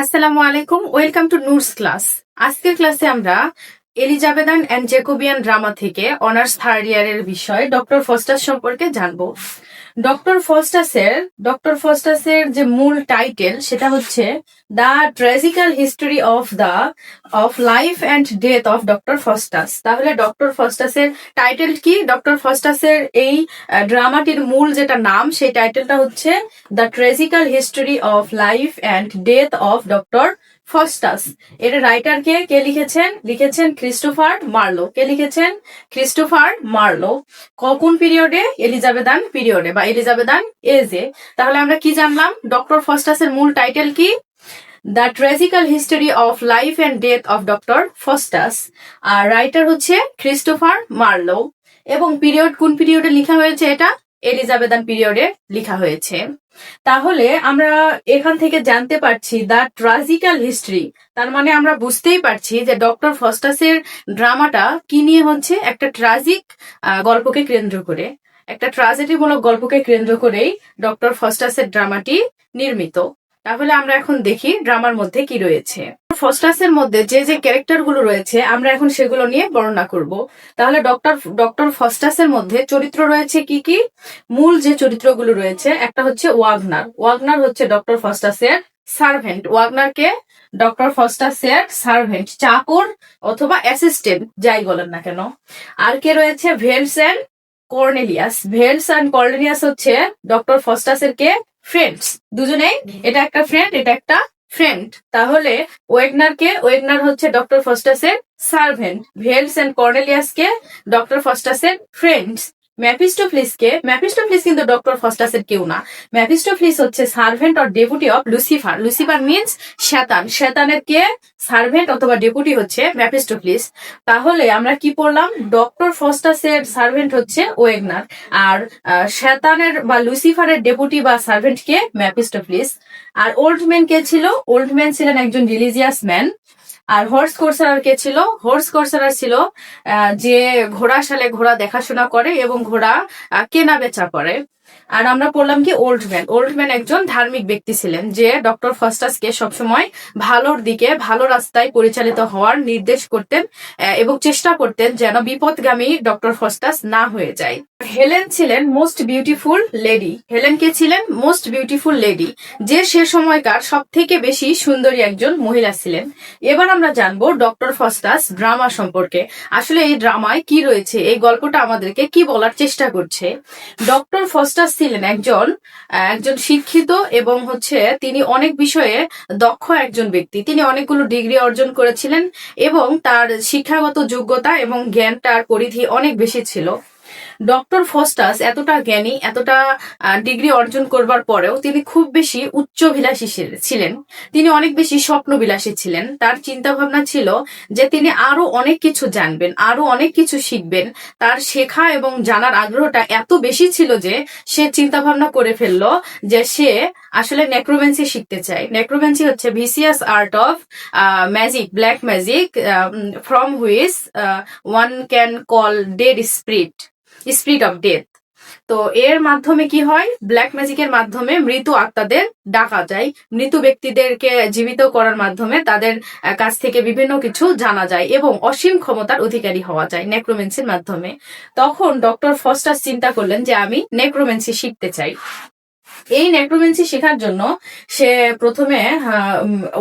আসসালামু আলাইকুম, welcome to Noor's class. আজকের ক্লাসে আমরা এলিজাবেদান অ্যান্ড জেকোবিয়ান ড্রামা থেকে অনার্স থার্ড ইয়ারের বিষয় ডক্টর ফস্টার সম্পর্কে জানব। ডক্টর ফস্টাসের ডক্টর ফস্টাসের যে মূল টাইটেল, সেটা হচ্ছে the tragical history of the, of life and death of doctor Faustus. তাহলে ডক্টর ফস্টাসের টাইটেল কি? ডক্টর ফস্টাসের এই ড্রামাটির মূল যেটা নাম, সেই টাইটেলটা হচ্ছে the tragical history of life and death of doctor Faustus এটা রাইটার কে? কে লিখেছেন? লিখেছেন ক্রিস্টোফার মার্লো কে লিখেছেন? ক্রিস্টোফার মার্লো কোন পিরিয়ডে এলিজাবেদান পিরিয়ডে বা এলিজাবেদান এজে তাহলে আমরা কি জানলাম? ডক্টর ফস্টাসের মূল টাইটেল কি? The tragical history of life and death of Doctor Faustus R writer হচ্ছে ক্রিস্টোফার মার্লো এবং পিরিয়ড কোন পিরিয়ডে লেখা হয়েছে এটা? এলিজাবেদান পিরিয়ডে লেখা হয়েছে। তাহলে আমরা এখান থেকে জানতে পারছি দ্য ট্রাজিক্যাল হিস্ট্রি তার মানে আমরা বুঝতেই পারছি যে ডক্টর ফস্টাসের ড্রামাটা কি নিয়ে হচ্ছে? একটা ট্রাজিক গল্পকে কেন্দ্র করে। একটা ট্রাজেডিমূলক গল্পকে কেন্দ্র করেই ডক্টর ফস্টাসের ড্রামাটি নির্মিত। তাহলে আমরা এখন দেখি ড্রামার মধ্যে কি রয়েছে। ফস্টাসের মধ্যে যে যে ক্যারেক্টারগুলো রয়েছে, আমরা এখন সেগুলো নিয়ে বর্ণনা করব। তাহলে ডক্টর ডক্টর ফস্টাসের মধ্যে চরিত্র রয়েছে কি কি? মূল যে চরিত্রগুলো রয়েছে, একটা হচ্ছে ওয়াগনার। ওয়াগনার হচ্ছে ডক্টর ফস্টাসের সার্ভেন্ট ওয়াগনারকে ডক্টর ফস্টাসের সার্ভেন্ট চাকর অথবা অ্যাসিস্ট্যান্ট যাই বলেন না কেন। আর কে রয়েছে? Valdes and Cornelius. Valdes and Cornelius হচ্ছে ডক্টর ফস্টাসের কে? ফ্রেন্ডস দুজনেই? এটা একটা ফ্রেন্ড এটা একটা ফ্রেন্ড তাহলে ওয়েগনার কে ওয়েগনার হচ্ছে ডক্টর ফস্টাসের সার্ভেন্ট ভেলস এন্ড কর্নেলিয়াস কে ডক্টর ফস্টাসের ফ্রেন্ডস ম্যাপিস্টোফ্লিস কে ম্যাপিস্টোফ্লিস কিন্তু ডক্টর ফস্টাসের কেউ না। ম্যাপিস্টোফ্লিস হচ্ছে servant or deputy of Lucifer Lucifer means শেতান শেতানের কে? সার্ভেন্ট অথবা ডেপুটি হচ্ছে ম্যাপিস্টোফ্লিস তাহলে আমরা কি পড়লাম? ডক্টর ফস্টাসের সার্ভেন্ট হচ্ছে ওয়েগনার আর আহ, শেতানের বা লুসিফারের ডেপুটি বা সার্ভেন্ট কে ম্যাপিস্টোফ্লিস আর ওল্ড ম্যান কে ছিল? ওল্ড ম্যান ছিলেন একজন রিলিজিয়াস ম্যান আর হর্স কোর্সারার কে ছিল? হর্স কোর্সারার ছিল যে ঘোড়া সালে ঘোড়া দেখাশোনা করে এবং ঘোড়া কেনা বেচা করে। আর আমরা পড়লাম কি ওল্ড ম্যান ওল্ড ম্যান একজন ধার্মিক ব্যক্তি ছিলেন যে ডক্টর ফস্টাসকে সবসময় ভালোর দিকে, ভালো রাস্তায় পরিচালিত হওয়ার নির্দেশ করতেন এবং চেষ্টা করতেন যেন বিপদগামী ডক্টর ফস্টাস না হয়ে যায়। হেলেন ছিলেন মোস্ট বিউটিফুল লেডি হেলেন কে ছিলেন মোস্ট বিউটিফুল লেডি যে সে সময়কার সব থেকে বেশি সুন্দরী একজন মহিলা ছিলেন। এবার আমরা জানব ডক্টর ফস্টাস ড্রামা সম্পর্কে। আসলে এই ড্রামায় কি রয়েছে? এই গল্পটা আমাদেরকে কি বলার চেষ্টা করছে? ডক্টর ফস্টাস ছিলেন একজন একজন শিক্ষিত এবং হচ্ছে তিনি অনেক বিষয়ে দক্ষ একজন ব্যক্তি। তিনি অনেকগুলো ডিগ্রি অর্জন করেছিলেন এবং তার শিক্ষাগত যোগ্যতা এবং জ্ঞানটার পরিধি অনেক বেশি ছিল। ডক্টর ফস্টাস এতটা জ্ঞানী, এতটা ডিগ্রি অর্জন করবার পরেও তিনি খুব বেশি উচ্চবিলাসী ছিল- ছিলেন। তিনি অনেক বেশি স্বপ্নবিলাসী ছিলেন। তার চিন্তা ভাবনা ছিল যে তিনি আরও অনেক কিছু জানবেন, আরও অনেক কিছু শিখবেন। তার শেখা এবং জানার আগ্রহটা এত বেশি ছিল যে সে চিন্তা ভাবনা করে ফেলল যে সে আসলে নেক্রোমেন্সি শিখতে চায়। নেক্রোমেন্সি হচ্ছে vicious art of magic black magic from which one can call dead spirit spirit of death. তো এর মাধ্যমে কি হয়? ব্ল্যাক ম্যাজিকের মাধ্যমে মৃত আত্মাদের ডাকা যায়। মৃত ব্যক্তিদেরকে জীবিত করার মাধ্যমে তাদের কাছ থেকে বিভিন্ন কিছু জানা যায় এবং অসীম ক্ষমতার অধিকারী হওয়া যায় নেক্রোমেন্সির মাধ্যমে। তখন ডক্টর ফস্টার চিন্তা করলেন যে আমি নেক্রোমেন্সি শিখতে চাই। এই নেক্রোমেন্সি শেখার জন্য সে প্রথমে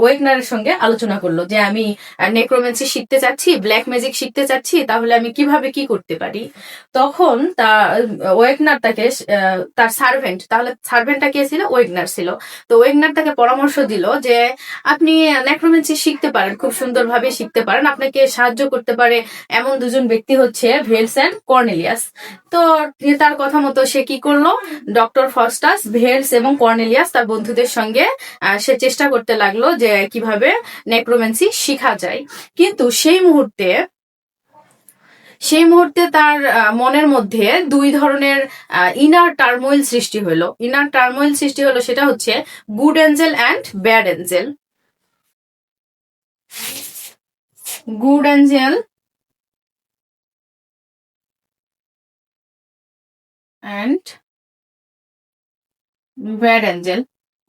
ওয়েগনারের সঙ্গে আলোচনা করল যে আমি নেক্রোমেন্সি শিখতে চাচ্ছি ব্ল্যাক ম্যাজিক শিখতে চাচ্ছি, তাহলে আমি কীভাবে কি করতে পারি? তখন তা ওয়েগনার তাকে তার সার্ভেন্ট তাহলে সার্ভেন্টটা কে ছিল? ওয়েগনার ছিল। তো ওয়েগনার তাকে পরামর্শ দিল যে, আপনি নেক্রোমেন্সি শিখতে পারেন, খুব সুন্দরভাবে শিখতে পারেন, আপনাকে সাহায্য করতে পারে এমন দুজন ব্যক্তি হচ্ছে ভেলস অ্যান্ড কর্নেলিয়াস তো তার কথা মতো সে কি করল? ডক্টর ফস্টাস ভেলস এবং কর্নেলিয়াস তার বন্ধুদের সঙ্গে সে চেষ্টা করতে লাগল যে কীভাবে নেক্রোমেন্সি শিখা যায়। কিন্তু সেই মুহূর্তে সেই মুহূর্তে তার মনের মধ্যে দুই ধরনের ইনার টার্মোইল সৃষ্টি হলো। ইনার টার্মোইল সৃষ্টি হলো সেটা হচ্ছে good angel and bad angel good angel and bad angel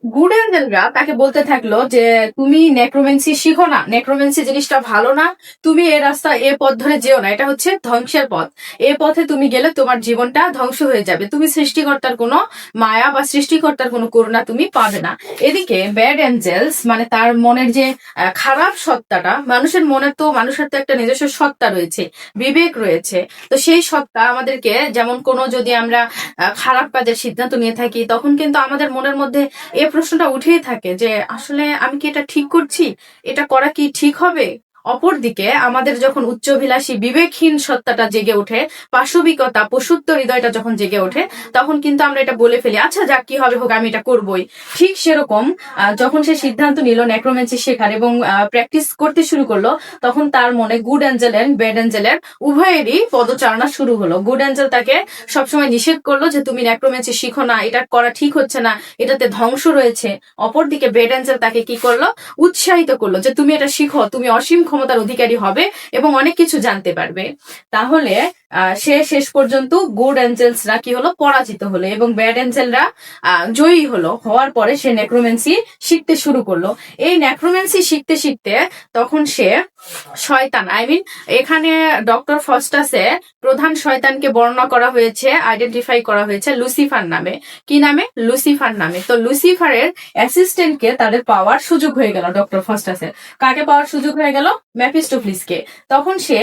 good অ্যাঞ্জেলরা তাকে বলতে থাকল যে, তুমি নেক্রোমেন্সি শিখো না। নেক্রোমেন্সি জিনিসটা ভালো না। তুমি এ রাস্তা, এ পথ ধরে যেও না। এটা হচ্ছে ধ্বংসের পথ। এ পথে তুমি গেলে তোমার জীবনটা ধ্বংস হয়ে যাবে। তুমি সৃষ্টিকর্তার কোনো মায়া বা সৃষ্টিকর্তার কোনো করুণা তুমি পাবে না। এদিকে ব্যাড অ্যাঞ্জেলস মানে তার মনের যে খারাপ সত্তাটা, মানুষের মনের তো, মানুষের তো একটা নিজস্ব সত্তা রয়েছে, বিবেক রয়েছে। তো সেই সত্তা আমাদেরকে যেমন কোনো যদি আমরা খারাপ কাজের সিদ্ধান্ত নিয়ে থাকি, তখন কিন্তু আমাদের মনের মধ্যে প্রশ্নটা উঠেই থাকে যে আসলে আমি কি এটা ঠিক করছি? এটা করা কি ঠিক হবে? অপরদিকে আমাদের যখন উচ্চভিলাষী বিবেকহীন সত্তাটা জেগে ওঠে, পাশবিকতা পশুত্ব হৃদয়টা যখন জেগে ওঠে, তখন কিন্তু আমরা এটা বলে ফেলি আচ্ছা যাক, কি হবে হোক, আমি এটা করবই। ঠিক সেরকম যখন সে সিদ্ধান্ত নিল নেক্রোমেন্সি শেখার এবং প্র্যাকটিস করতে শুরু করল, তখন তার মনে গুড অ্যাঞ্জেল এন্ড ব্যাড অ্যাঞ্জেলের উভয়েরই পদচারণা শুরু হলো। গুড অ্যাঞ্জেল তাকে সবসময় নিষেধ করল যে, তুমি নেক্রোমেন্সি শিখো না, এটা করা ঠিক হচ্ছে না, এটাতে ধ্বংস রয়েছে। অপরদিকে ব্যাড অ্যাঞ্জেল তাকে কি করল? উৎসাহিত করল যে, তুমি এটা শিখো, তুমি অসীম ক্ষমতার অধিকারী হবে এবং অনেক কিছু জানতে পারবে। তাহলে সে শেষ পর্যন্ত গুড অ্যাঞ্জেলসরা কি হলো? পরাজিত হলো এবং ব্যাড অ্যাঞ্জেলরা জয়ী হলো। হওয়ার পরে সে নেক্রোমেন্সি শিখতে শুরু করল। এই নেক্রোমেন্সি শিখতে শিখতে তখন সে শয়তান। আই মিন এখানে ডক্টর ফস্টাসে প্রধান শয়তানকে বর্ণনা করা হয়েছে আইডেন্টিফাই করা হয়েছে লুসিফার নামে। কি নামে? লুসিফার নামে। তো লুসিফারের অ্যাসিস্ট্যান্টকে তাদের পাওয়ার সুযোগ হয়ে গেল ডক্টর ফস্টাসের কাকে পাওয়ার সুযোগ হয়ে গেল? ম্যাপিস্টোফ্লিসকে তখন সে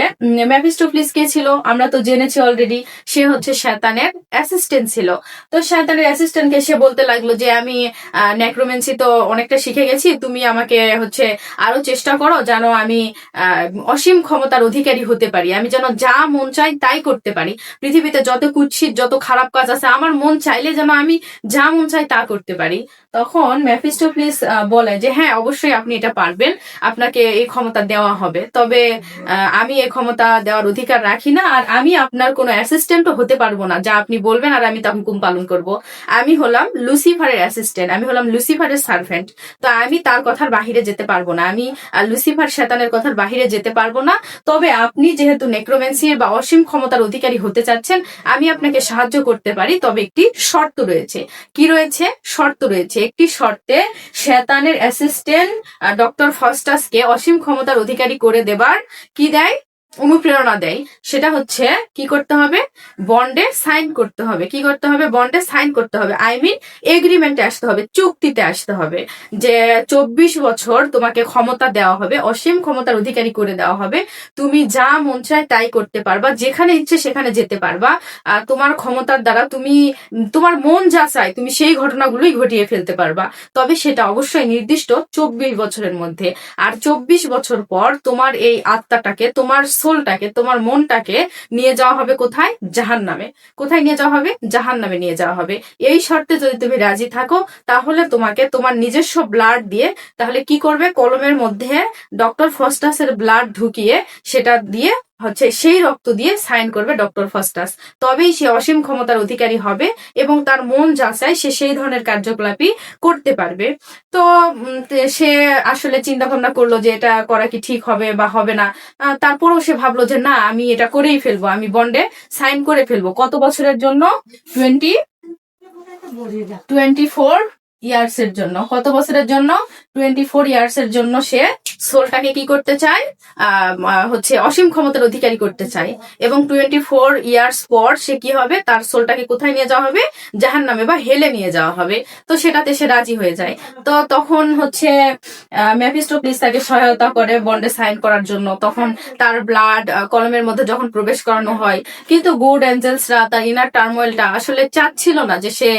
ম্যাপিস্টোফ্লিস কে ছিল, আমরা তো জেনেছি অলরেডি সে হচ্ছে শয়তানের অ্যাসিস্ট্যান্ট ছিল। তো শয়তানের অ্যাসিস্ট্যান্টকে সে বলতে লাগল যে, আমি নেক্রোমেন্সি তো অনেকটা শিখে গেছি, তুমি আমাকে হচ্ছে আরও চেষ্টা করো, যেন আমি অসীম ক্ষমতার অধিকারী হতে পারি। আমি যেন যা মন চাই তাই করতে পারি। পৃথিবীতে যত কুৎসিত, যত খারাপ কাজ আছে, আমার মন চাইলে যেন আমি যা মন চাই তা করতে পারি। তখন ম্যাফিস্টোফ্লিস আহ, বলে যে হ্যাঁ অবশ্যই আপনি এটা পারবেন। আপনাকে এই ক্ষমতা দেওয়া হবে। তবে আমি এই ক্ষমতা দেওয়ার অধিকার রাখি না আর আমি আপনার কোনো অ্যাসিস্ট্যান্টও হতে পারব না। যা আপনি বলবেন আর আমি তা হুকুম পালন করব। আমি হলাম লুসিফারের অ্যাসিস্ট্যান্ট আমি হলাম লুসিফারের সার্ভেন্ট তো আমি তার কথার বাহিরে যেতে পারব না। আমি লুসিফার শয়তানের কথার বাহিরে যেতে পারব না। তবে আপনি যেহেতু নেক্রোমেন্সির বা অসীম ক্ষমতার অধিকারী হতে চাচ্ছেন আমি আপনাকে সাহায্য করতে পারি। তবে একটি শর্ত রয়েছে। কি রয়েছে? শর্ত রয়েছে একটি শর্তে শেতানের অ্যাসিস্ট্যান্ট ডক্টর ফস্টাসকে অসীম ক্ষমতার অধিকারী করে দেবার কি দেয়? অনুপ্রেরণা দেয়, সেটা হচ্ছে কি করতে হবে? বন্ডে সাইন করতে হবে। কি করতে হবে? বন্ডে সাইন করতে হবে। আই মিন এগ্রিমেন্টে আসতে হবে, চুক্তিতে আসতে হবে যে চব্বিশ বছর তোমাকে ক্ষমতা দেওয়া হবে, অসীম ক্ষমতার অধিকারী করে দেওয়া হবে। তুমি যা মন চায় তাই করতে পারবা, যেখানে ইচ্ছে সেখানে যেতে পারবা। আর তোমার ক্ষমতার দ্বারা তুমি, তোমার মন যা চায়, তুমি সেই ঘটনাগুলোই ঘটিয়ে ফেলতে পারবা। তবে সেটা অবশ্যই নির্দিষ্ট চব্বিশ বছরের মধ্যে। আর চব্বিশ বছর পর তোমার এই আত্মাটাকে, তোমার সোলটাকে তোমার মনটাকে নিয়ে যাওয়া হবে কোথায়? জাহান নামে কোথায় নিয়ে যাওয়া হবে? জাহান নামে নিয়ে যাওয়া হবে। এই শর্তে যদি তুমি রাজি থাকো, তাহলে তোমাকে তোমার নিজস্ব ব্লাড দিয়ে, তাহলে কি করবে? কলমের মধ্যে ডক্টর ফস্টাসের ব্লাড ঢুকিয়ে সেটা দিয়ে হচ্ছে সেই রক্ত দিয়ে সাইন করবে ডক্টর ফস্টাস। তবেই সে অসীম ক্ষমতার অধিকারী হবে এবং তার মন যা চায় সে সেই ধরনের কার্যকলাপই করতে পারবে। তো সে আসলে চিন্তা ভাবনা করল যে এটা করা কি ঠিক হবে বা হবে না। তারপরেও সে ভাবলো যে না, আমি এটা করেই ফেলব, আমি বন্ডে সাইন করে ফেলব। কত বছরের জন্য? টোয়েন্টি? টোয়েন্টি ফোর ইয়ার্স এর জন্য। কত বছরের জন্য? টোয়েন্টি ফোর ইয়ার্স এর জন্য সে সোলটাকে কি করতে চায়? হচ্ছে অসীম ক্ষমতার অধিকারী করতে চায়। এবং টোয়েন্টি ফোর ইয়ার্স পর সে কি হবে? তার সোলটাকে কোথায় নিয়ে যাওয়া হবে? জাহান নামে বা হেলে নিয়ে যাওয়া হবে। তো সেটাতে সে রাজি হয়ে যায়। তো তখন হচ্ছে ম্যাপিস্টোপ্লিস তাকে সহায়তা করে বন্ডে সাইন করার জন্য। তখন তার ব্লাড কলমের মধ্যে যখন প্রবেশ করানো হয়। কিন্তু গুড অ্যাঞ্জেলসরা তার ইনার টার্মোয়েলটা আসলে চাচ্ছিল না যে সে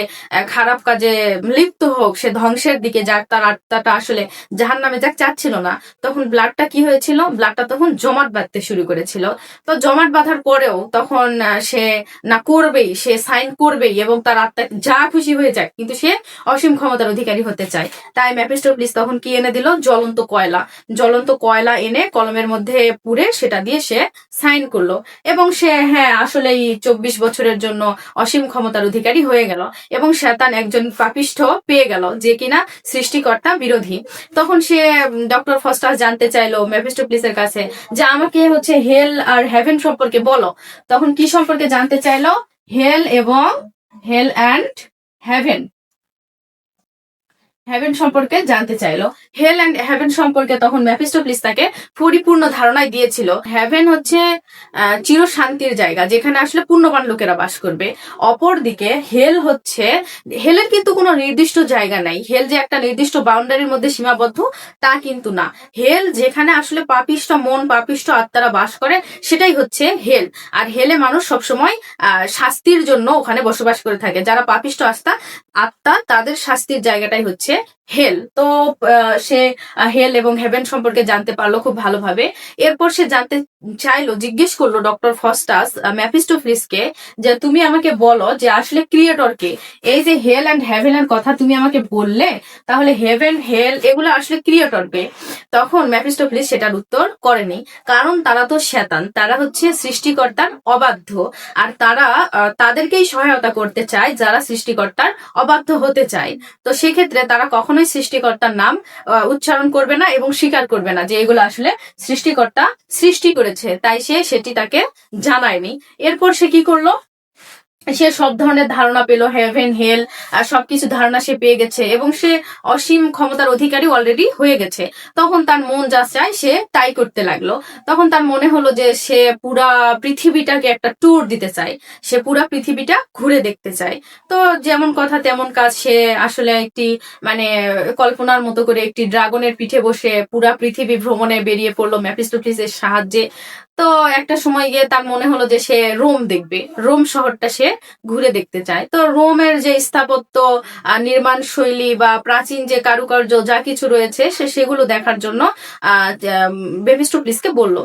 খারাপ কাজে লিপ্ত হোক, সে ধ্বংসের দিকে যাক, তার আত্মাটা আসলে জাহান নামে যাক, চাচ্ছিল না। তখন ব্লাডটা কি হয়েছিল? ব্লাডটা তখন জমাট বাঁধতে শুরু করেছিল। তো জমাট বাঁধার পরেও তখন সে না করবেই, সে সাইন করবেই এবং তার আত্মা যা খুশি হয়ে যাক, কিন্তু সে অসীম ক্ষমতার অধিকারী হতে চায়। তাই ম্যাপিস্টোপ্লিস তখন কি এনে দিল? জ্বলন্ত কয়লা। জ্বলন্ত কয়লা এনে কলমের মধ্যে পুড়ে সেটা দিয়ে সে সাইন করল। এবং সে হ্যাঁ আসলেই চব্বিশ বছরের জন্য অসীম ক্ষমতার অধিকারী হয়ে গেল। এবং শয়তান একজন পাপিষ্ঠ, পেয়ে গেল যে কিনা সৃষ্টিকর্তা বিরোধী। তখন সে ডক্টর ফস্টাস জানতে চাইলো মেফিস্টোপ্লিসের কাছে যে আমাকে হচ্ছে হেল আর হেভেন সম্পর্কে বলো। তখন কি সম্পর্কে জানতে চাইলো? হেল এবং হেল অ্যান্ড হেভেন হ্যাভেন সম্পর্কে জানতে চাইলো। হেল অ্যান্ড হ্যাভেন সম্পর্কে তখন ম্যাফিস্টোপ্লিস তাকে পরিপূর্ণ ধারণায় দিয়েছিল। হ্যাভেন হচ্ছে আহ, চিরশান্তির জায়গা যেখানে আসলে পূর্ণবান লোকেরা বাস করবে। অপরদিকে হেল হচ্ছে হেলের কিন্তু কোনো নির্দিষ্ট জায়গা নাই। হেল যে একটা নির্দিষ্ট বাউন্ডারির মধ্যে সীমাবদ্ধ তা কিন্তু না। হেল যেখানে আসলে পাপিষ্ট মন পাপিষ্ট আত্মারা বাস করে সেটাই হচ্ছে হেল আর হেলে মানুষ সবসময় শাস্তির জন্য ওখানে বসবাস করে থাকে। যারা পাপিষ্ট আস্থা আত্মা তাদের শাস্তির জায়গাটাই হচ্ছে it হেল। তো সে হেল এবং হেভেন সম্পর্কে জানতে পারল খুব ভালোভাবে। এরপর সে জানতে চাইলো, জিজ্ঞেস করল ডক্টর ফস্টাস ম্যাপিস্টোফ্লিসকে যে তুমি আমাকে বলো যে আসলে ক্রিয়েটর কে এই যে হেল অ্যান্ড হেভেনের কথা তুমি আমাকে বললে, তাহলে হেভেন, হেল এগুলো আসলে ক্রিয়েটর কে তখন ম্যাপিস্টোফ্লিস সেটার উত্তর করেনি, কারণ তারা তো শেতান তারা হচ্ছে সৃষ্টিকর্তার অবাধ্য, আর তারা তাদেরকেই সহায়তা করতে চায় যারা সৃষ্টিকর্তার অবাধ্য হতে চায়। তো সেক্ষেত্রে তারা কখনোই সৃষ্টিকর্তার নাম উচ্চারণ করবে না এবং স্বীকার করবে না যে এগুলো আসলে সৃষ্টিকর্তা সৃষ্টি করেছে। তাই সে সেটি তাকে জানায়নি। এরপর সে কি করল? সে সব ধরনের ধারণা পেল হেভেন হেল আর সবকিছু ধারণা সে পেয়ে গেছে এবং সে অসীম ক্ষমতার অধিকারী অলরেডি হয়ে গেছে। তখন তার মন যা চায় সে তাই করতে লাগল। তখন তার মনে হলো যে সে পুরা পৃথিবীটাকে একটা ট্যুর দিতে চায়। সে পুরা পৃথিবীটা ঘুরে দেখতে চায়। তো যেমন কথা তেমন কাজ সে আসলে একটি মানে কল্পনার মতো করে একটি ড্রাগনের পিঠে বসে পুরা পৃথিবী ভ্রমণে বেরিয়ে পড়ল। ম্যাপিস্টোফিসের সাহায্যে তো একটা সময় গিয়ে তার মনে হলো যে সে রোম দেখবে। রোম শহরটা সে ঘুরে দেখতে চায়। তো রোমের যে স্থাপত্য নির্মাণ শৈলী বা প্রাচীন যে কারুকার্য যা কিছু রয়েছে, সে সেগুলো দেখার জন্য বেবিস্টোপ্লিসকে বলল।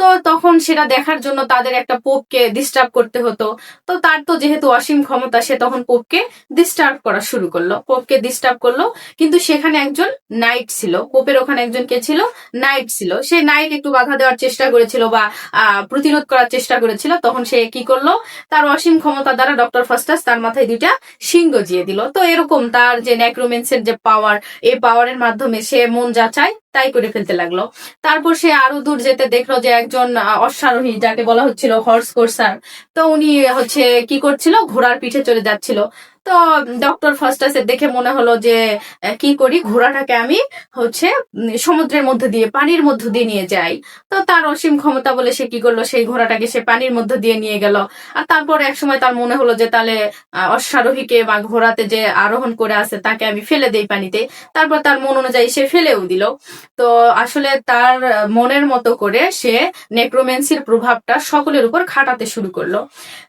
তো তখন সেটা দেখার জন্য তাদের একটা পোপকে ডিস্টার্ব করতে হতো। তো তার তো যেহেতু অসীম ক্ষমতা, সে তখন পোপকে ডিস্টার্ব করা শুরু করল। পোপকে ডিস্টার্ব করল। কিন্তু সেখানে একজন নাইট ছিল। পোপের ওখানে একজন কে ছিল? নাইট ছিল। সে নাইট একটু বাধা দেওয়ার চেষ্টা করেছিল বা প্রতিরোধ করার চেষ্টা করেছিল, তখন সে কি করল? তার অসীম ক্ষমতা দ্বারা ডক্টর ফাস্টাস তার মাথায় দুইটা সিংহ জিয়ে দিল। তো এরকম তার যে নেক্রোমেন্সের যে পাওয়ার এই পাওয়ারের মাধ্যমে সে মন যা চায় তাই করে ফেলতে লাগল। তারপর সে আরও দূর যেতে দেখল যে একজন অশ্বারোহী, যাকে বলা হচ্ছিল হর্স কোর্সার। তো উনি হচ্ছে কি করছিল? ঘোড়ার পিঠে চলে যাচ্ছিল। তো ডক্টর ফাস্টাসের দেখে মনে হলো যে কি করি? ঘোড়াটাকে আমি হচ্ছে সমুদ্রের মধ্যে দিয়ে, পানির মধ্য দিয়ে নিয়ে যাই। তো তার অসীম ক্ষমতা বলে সে কি করল? সেই ঘোড়াটাকে সে পানির মধ্যে দিয়ে নিয়ে গেল। আর তারপর এক সময় তার মনে হলো যে, তাহলে অশ্বারোহীকে বা ঘোড়াতে যে আরোহণ করে আছে, তাকে আমি ফেলে দেই পানিতে। তারপর তার মন অনুযায়ী সে ফেলেও দিল। তো আসলে তার মনের মতো করে সে নেক্রোমেন্সির প্রভাবটা সকলের উপর খাটাতে শুরু করল।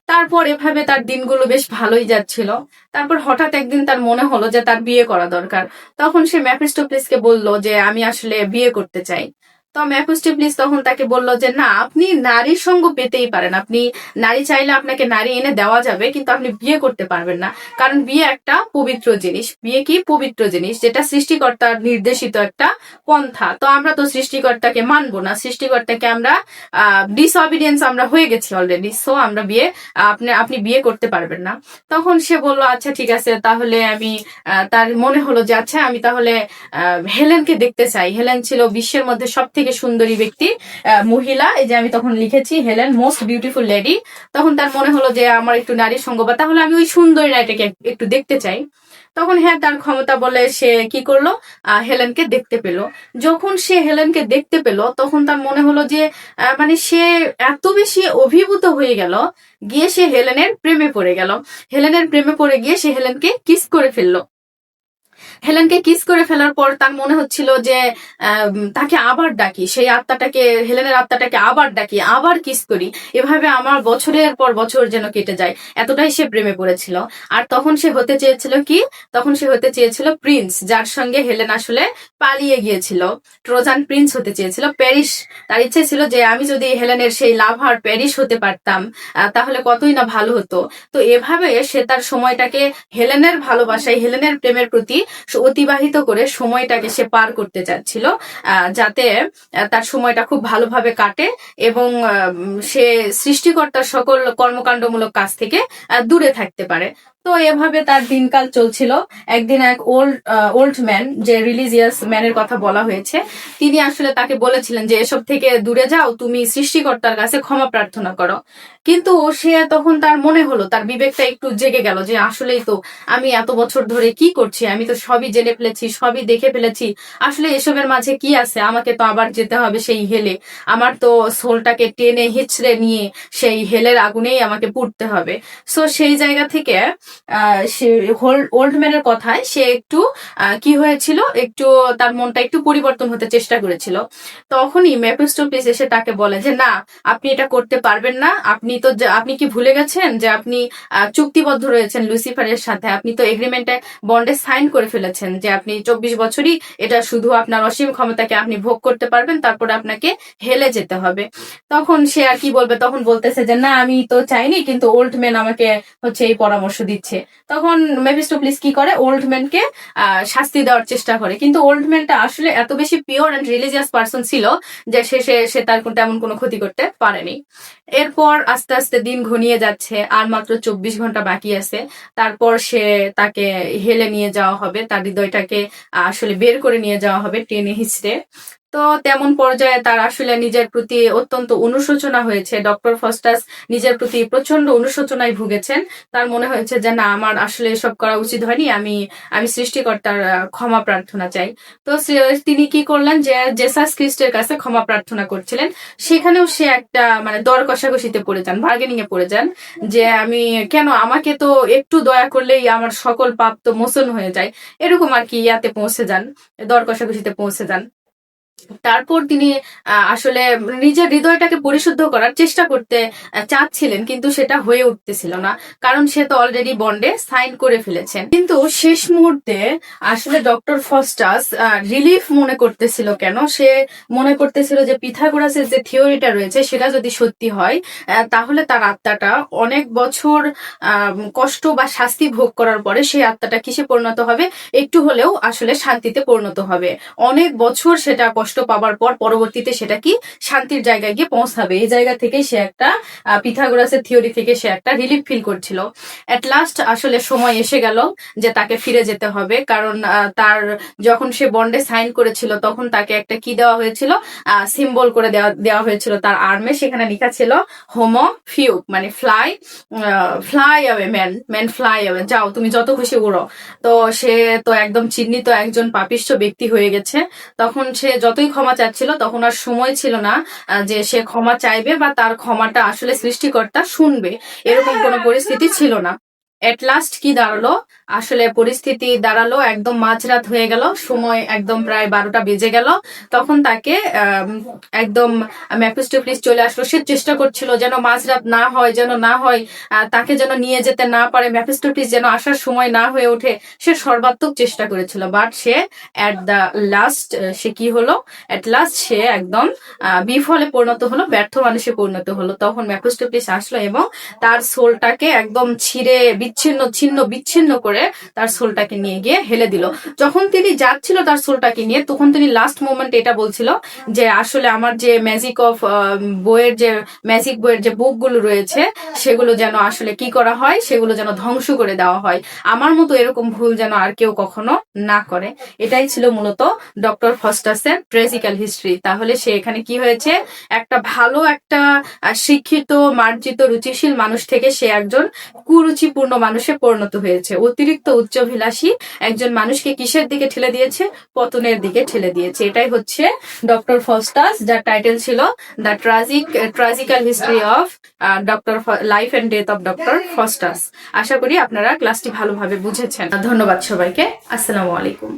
তারপর এভাবে তার দিনগুলো বেশ ভালোই যাচ্ছিল। তারপর হঠাৎ একদিন তার মনে হলো যে তার বিয়ে করা দরকার। তখন সে ম্যাফিস্টোপ্লিসকে বলল যে, আমি আসলে বিয়ে করতে চাই। তো তখন তাকে বলল যে, না, আপনি নারীর সঙ্গ পেতেই পারেন। আপনি নারী চাইলে আপনাকে নারী এনে দেওয়া যাবে, কিন্তু আপনি বিয়ে করতে পারবেন না। কারণ বিয়ে একটা পবিত্র জিনিস। বিয়ে কি? পবিত্র জিনিস, যেটা সৃষ্টিকর্তার নির্দেশিত একটা পন্থা। তো আমরা তো সৃষ্টিকর্তাকে মানবো না। সৃষ্টিকর্তাকে আমরা ডিসঅবিডিয়েন্স আমরা হয়ে গেছি অলরেডি সো আমরা বিয়ে, আপনি আপনি বিয়ে করতে পারবেন না। তখন সে বলল আচ্ছা ঠিক আছে, তাহলে আমি তার মনে হলো যে আচ্ছা আমি তাহলে হেলেনকে দেখতে চাই। হেলেন ছিল বিশ্বের মধ্যে সব থেকে সুন্দরী ব্যক্তি মহিলা, এই যে আমি তখন লিখেছি হেলেন মোস্ট বিউটিফুল লেডি তখন তার মনে হলো যে আমার একটু নারীর সঙ্গ বা, তাহলে আমি ওই সুন্দরী নারীটাকে একটু দেখতে চাই। তখন হ্যাঁ তার ক্ষমতা বলে সে কি করল? হেলেনকে দেখতে পেল। যখন সে হেলেনকে দেখতে পেল, তখন তার মনে হলো যে মানে সে এত বেশি অভিভূত হয়ে গেল, গিয়ে সে হেলেনের প্রেমে পড়ে গেল। হেলেনের প্রেমে পড়ে গিয়ে সে হেলেনকে কিস করে ফেলল। হেলেনকে কিস করে ফেলার পর তার মনে হচ্ছিল যে তাকে আবার ডাকি। সেই আত্মাটাকে, হেলেনের আত্মাটাকে আবার ডাকি, আবার কিস করি। এভাবে আমার বছরের পর বছর যেন কেটে যায়। এতটাই সে প্রেমে পড়েছিল। আর তখন সে হতে চেয়েছিল কি? তখন সে হতে চেয়েছিল প্রিন্স, যার সঙ্গে হেলেন আসলে পালিয়ে গিয়েছিল। ট্রোজান প্রিন্স হতে চেয়েছিল প্যারিস। তার ইচ্ছে ছিল যে, আমি যদি হেলেনের সেই লাভার প্যারিস হতে পারতাম তাহলে কতই না ভালো হতো। তো এভাবে সে তার সময়টাকে হেলেনের ভালোবাসায়, হেলেনের প্রেমের প্রতি অতিবাহিত করে সময়টাকে সে পার করতে চাচ্ছিল যাতে তার সময়টা খুব ভালোভাবে কাটে এবং সে সৃষ্টিকর্তার সকল কর্মকাণ্ডমূলক কাজ থেকে দূরে থাকতে পারে। তো এভাবে তার দিনকাল চলছিল। একদিন এক ওল্ড ওল্ড ম্যান যে রিলিজিয়াস ম্যানের কথা বলা হয়েছে, তিনি আসলে তাকে বলেছিলেন যে, এসব থেকে দূরে যাও, তুমি সৃষ্টিকর্তার কাছে ক্ষমা প্রার্থনা করো। কিন্তু সে তখন তার মনে হলো, তার বিবেকটা একটু জেগে গেল যে, আসলেই তো, আমি এত বছর ধরে কি করছি? আমি তো সবই জেনে ফেলেছি, সবই দেখে ফেলেছি। আসলে এসবের মাঝে কি আছে? আমাকে তো আবার যেতে হবে সেই হেলে। আমার তো সোলটাকে টেনে হিচড়ে নিয়ে সেই হেলের আগুনেই আমাকে পুড়তে হবে। সো সেই জায়গা থেকে সে ওল্ড ম্যানের কথায় সে একটু কি হয়েছিল? একটু, তার মনটা একটু পরিবর্তন হতে চেষ্টা করেছিল। তখনই মেপিস্টোপিস এসে তাকে বলে যে, না, আপনি এটা করতে পারবেন না। আপনি তো আপনি কি ভুলে গেছেন যে আপনি চুক্তিবদ্ধ রয়েছেন লুসিফারের সাথে? আপনি তো এগ্রিমেন্টে বন্ডে সাইন করে ফেলেছেন যে আপনি চব্বিশ বছরই এটা শুধু আপনার অসীম ক্ষমতাকে আপনি ভোগ করতে পারবেন, তারপরে আপনাকে হেলে যেতে হবে। তখন সে আর কি বলবে? তখন বলতেছে যে, না, আমি তো চাইনি, কিন্তু ওল্ড ম্যান আমাকে হচ্ছে এই পরামর্শ দিচ্ছে। তখন মেফিস্টোপ্লিস কি করে? ওল্ড ম্যানকে শাস্তি দেওয়ার চেষ্টা করে। কিন্তু ওল্ড ম্যানটা আসলে এত বেশি পিওর অ্যান্ড রিলিজিয়াস পার্সন ছিল যে সে সে তার তেমন কোনো ক্ষতি করতে পারেনি। এরপর আস্তে আস্তে দিন ঘনিয়ে যাচ্ছে, আর মাত্র চব্বিশ ঘণ্টা বাকি আছে। তারপর সে তাকে হেলে নিয়ে যাওয়া হবে, তার হৃদয়টাকে আসলে বের করে নিয়ে যাওয়া হবে টেনে হিচড়ে। তো তেমন পর্যায়ে তার আসলে নিজের প্রতি অত্যন্ত অনুশোচনা হয়েছে। ডক্টর ফস্টাস নিজের প্রতি প্রচণ্ড অনুশোচনায় ভুগেছেন। তার মনে হয়েছে যে, না, আমার আসলে এসব করা উচিত হয়নি। আমি আমি সৃষ্টিকর্তার ক্ষমা প্রার্থনা চাই। তো তিনি কি করলেন যে, জেসাস খ্রিস্টের কাছে ক্ষমা প্রার্থনা করছিলেন। সেখানেও সে একটা মানে দর কষাকষিতে পড়ে যান বার্গেনিং এ পড়ে যান যে, আমি, কেন আমাকে তো একটু দয়া করলেই আমার সকল পাপ তো মোচন হয়ে যায়। এরকম আর কি ইয়াতে পৌঁছে যান, দর কষাকষিতে পৌঁছে যান। তারপর তিনি আসলে নিজের হৃদয়টাকে পরিশুদ্ধ করার চেষ্টা করতে চাচ্ছিলেন, কিন্তু সেটা হয়ে উঠতেছিল না। কারণ সে তো অলরেডি বন্ডে সাইন করে ফেলেছেন। কিন্তু শেষ মুহূর্তে আসলে ডক্টর ফস্টাস রিলিফ মনে করতেছিল কেন? সে মনে করতেছিল যে পিথাগোরাসের যে থিওরিটা রয়েছে, সেটা যদি সত্যি হয় তাহলে তার আত্মাটা অনেক বছর কষ্ট বা শাস্তি ভোগ করার পরে সেই আত্মাটা কিসে পরিণত হবে? একটু হলেও আসলে শান্তিতে পরিণত হবে। অনেক বছর সেটা কষ্ট পাবার পর পরবর্তীতে সেটা কি? শান্তির জায়গায় গিয়ে পৌঁছাবে। এই জায়গা থেকে সে একটা পিথাগোরাসের থিওরি থেকে সে একটা রিলিফ ফিল করছিল। এট লাস্ট আসলে সময় এসে গেল যে তাকে ফিরে যেতে হবে। কারণ তার যখন সে বন্ডে সাইন করেছিল তখন তাকে একটা কি দেওয়া হয়েছিল? সিম্বল করে দেওয়া দেওয়া হয়েছিল তার আর্মে সেখানে লেখা ছিল হোমো ফিউ মানে fly fly away man man fly away যাও, তুমি যত খুশি উড়ো। তো সে তো একদম চিহ্নিত একজন পাপিষ্ঠ ব্যক্তি হয়ে গেছে। তখন সে যতই ক্ষমা চাচ্ছিল, তখন আর সময় ছিল না যে সে ক্ষমা চাইবে বা তার ক্ষমাটা আসলে সৃষ্টিকর্তা শুনবে। এরকম কোনো পরিস্থিতি ছিল না। এট লাস্ট কি দাঁড়াল? আসলে পরিস্থিতি দাঁড়াল, একদম মাঝরাত হয়ে গেল, সময় একদম প্রায় বারোটা বেজে গেল। তখন তাকে একদম ম্যাপিস্টোপ্লিস চলে আসলো। সে চেষ্টা করছিল যেন মাঝরাত না হয়, যেন না হয় তাকে যেন নিয়ে যেতে না পারে। ম্যাপিস্টোপ্লিস যেন আসার সময় না হয়ে ওঠে, সে সর্বাত্মক চেষ্টা করেছিল। বাট সে অ্যাট দ্য লাস্ট সে কি হলো? অ্যাট লাস্ট সে একদম বিফলে পরিণত হলো, ব্যর্থ মানুষে পরিণত হলো। তখন ম্যাপিস্টোপ্লিস আসলো এবং তার সোলটাকে একদম ছিঁড়ে, বিচ্ছিন্ন, ছিন্ন, বিচ্ছিন্ন করে তার সোলটাকে নিয়ে গিয়ে হেলে দিল। যখন তিনি যাচ্ছিল তার সোলটাকে নিয়ে, তখন তিনি লাস্ট মোমেন্ট এটা বলছিল যে আসলে আমার যে ম্যাজিক অফ বইয়ের যে ম্যাজিক বইয়ের যে বুকগুলো রয়েছে, সেগুলো যেন আসলে কি করা হয়, সেগুলো যেন ধ্বংস করে দেওয়া হয়। আমার মতো এরকম ভুল যেন আর কেউ কখনো না করে। এটাই ছিল মূলত ডক্টর ফস্টাসের ট্রেজিক্যাল হিস্ট্রি। তাহলে সে এখানে কি হয়েছে? একটা ভালো, একটা শিক্ষিত, মার্জিত, রুচিশীল মানুষ থেকে সে একজন কুরুচিপূর্ণ মানুষে পরিণত হয়েছে। অতিরিক্ত উচ্চভিলাষী একজন মানুষকে কিসের দিকে ঠেলে দিয়েছে? পতনের দিকে ঠেলে দিয়েছে। এটাই হচ্ছে ডক্টর ফস্টাস, যার টাইটেল ছিল the tragic, tragical history of doctor life and death of Doctor Faustus. আশা করি আপনারা ক্লাসটি ভালোভাবে বুঝেছেন। ধন্যবাদ সবাইকে। আসসালামু আলাইকুম।